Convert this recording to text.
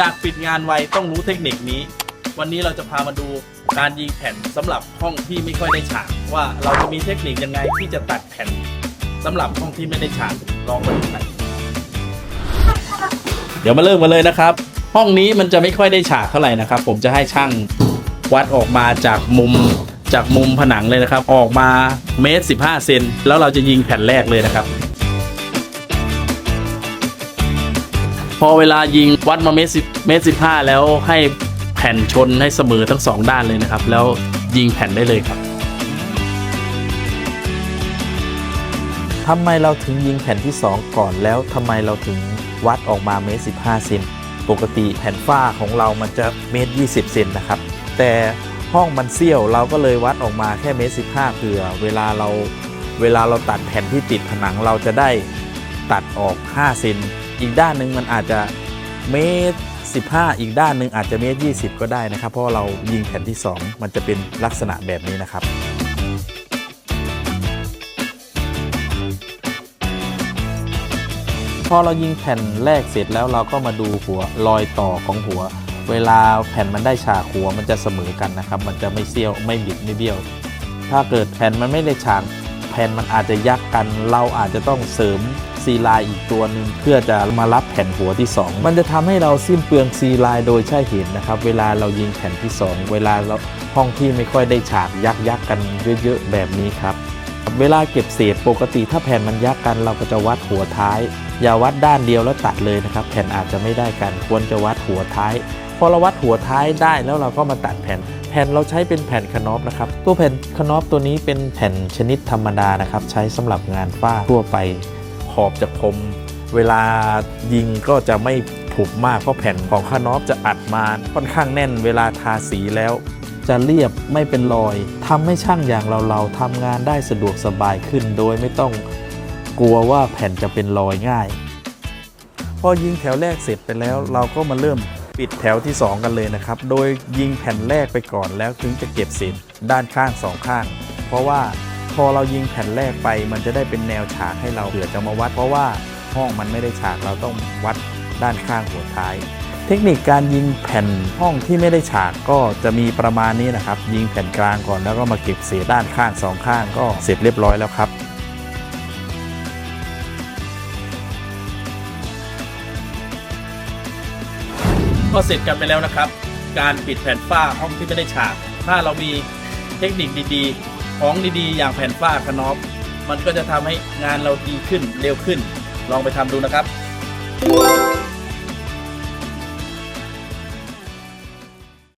อยากปิดงานไวต้องรู้เทคนิคนี้ วันนี้เราจะพามาดูการยิงแผ่นสำหรับห้องที่ไม่ค่อยได้ฉากว่าเราจะมีเทคนิคยังไงที่จะตัดแผ่นสำหรับห้องที่ไม่ได้ฉากลองมาดูกันเดี๋ยวมาเริ่มกันเลยนะครับ ห้องนี้มันจะไม่ค่อยได้ฉากเท่าไหร่นะครับ ผมจะให้ช่างวัดออกมาจากมุมจากมุมผนังเลยนะครับ ออกมาเมตรสิบห้าเซนแล้วเราจะยิงแผ่นแรกเลยนะครับ พอเวลายิงวัดมาเมตรสิบเมตรสิบห้าแล้วให้แผ่นชนให้เสมอทั้งสองด้านเลยนะครับ แล้วยิงแผ่นได้เลยครับทำไมเราถึงยิงแผ่นที่ 2 ก่อนแล้วทำไมเราถึงวัดออกมาเมตรสิเซนปกติแผ่นฝ้าของเรามันจะเมตร20เซนนะครับ แต่ห้องมันเซี่ยวเราก็เลยวัดออกมาแค่เมตร15เผื่อเวลาเราเวลาเราตัดแผ่นที่ติดผนังเราจะได้ตัดออก5เซน อีกด้านหนึ่งมันอาจจะเมตร15 อีกด้านหนึ่งอาจจะเมตร20 ก็ได้นะครับ เพราะเรายิงแผ่นที่ 2 มันจะเป็นลักษณะแบบนี้นะครับพอเรายิงแผ่นแรกเสร็จแล้วเราก็มาดูหัวรอยต่อของหัว เวลาแผ่นมันได้ฉากหัวมันจะเสมอกันนะครับ มันจะไม่เซี่ยวไม่บิดไม่เบี้ยว ถ้าเกิดแผ่นมันไม่ได้ฉาก ผ่นมันอาจจะยักกัน เราอาจจะต้องเสริมซีไลน์อีกตัวหนึ่งเพื่อจะมารับแผ่นหัวที่ 2 มันจะทำให้เราสิ้นเปลืองซีไลน์โดยใช่เหตุนะครับ เวลาเรายิงแผ่นที่ 2 เวลาเราห้องที่ไม่ค่อยได้ฉากยักยักกันเยอะๆแบบนี้ครับ เวลาเก็บเศษปกติถ้าแผ่นมันยักกัน เราก็จะวัดหัวท้าย อย่าวัดด้านเดียวแล้วตัดเลยนะครับ แผ่นอาจจะไม่ได้กันควรจะวัดหัวท้าย พอเราวัดหัวท้ายได้แล้วเราก็มาตัดแผ่น แผ่นเราใช้เป็นแผ่นคนอฟนะครับ ตัวแผ่นคนอฟตัวนี้เป็นแผ่นชนิดธรรมดานะครับ ใช้สำหรับงานฝ้าทั่วไป ขอบจะคม เวลายิงก็จะไม่ผุบมากเพราะแผ่นของคานอฟจะอัดมาค่อนข้างแน่น เวลาทาสีแล้วจะเรียบไม่เป็นรอยทำให้ช่างอย่างเราเราทำงานได้สะดวกสบายขึ้น โดยไม่ต้องกลัวว่าแผ่นจะเป็นรอยง่าย พอยิงแถวแรกเสร็จไปแล้วเราก็มาเริ่ม ปิดแถวที่ 2 กันเลยนะครับ โดยยิงแผ่นแรกไปก่อนแล้วถึงจะเก็บเศษด้านข้างสองข้าง เพราะว่าพอเรายิงแผ่นแรกไป มันจะได้เป็นแนวฉากให้เราเผื่อจะมาวัด เพราะว่าห้องมันไม่ได้ฉากเราต้องวัดด้านข้างหัวท้าย เทคนิคการยิงแผ่นห้องที่ไม่ได้ฉากก็จะมีประมาณนี้นะครับ ยิงแผ่นกลางก่อนแล้วก็มาเก็บเศษด้านข้างสองข้างก็เสร็จเรียบร้อยแล้วครับ ก็เสร็จกันไปแล้วนะครับ การปิดแผ่นฝ้าห้องที่ไม่ได้ฉาก ถ้าเรามีเทคนิคดีๆ ของดีๆ อย่างแผ่นฝ้าคานอฟมันก็จะทำให้งานเราดีขึ้นเร็วขึ้น ลองไปทำดูนะครับ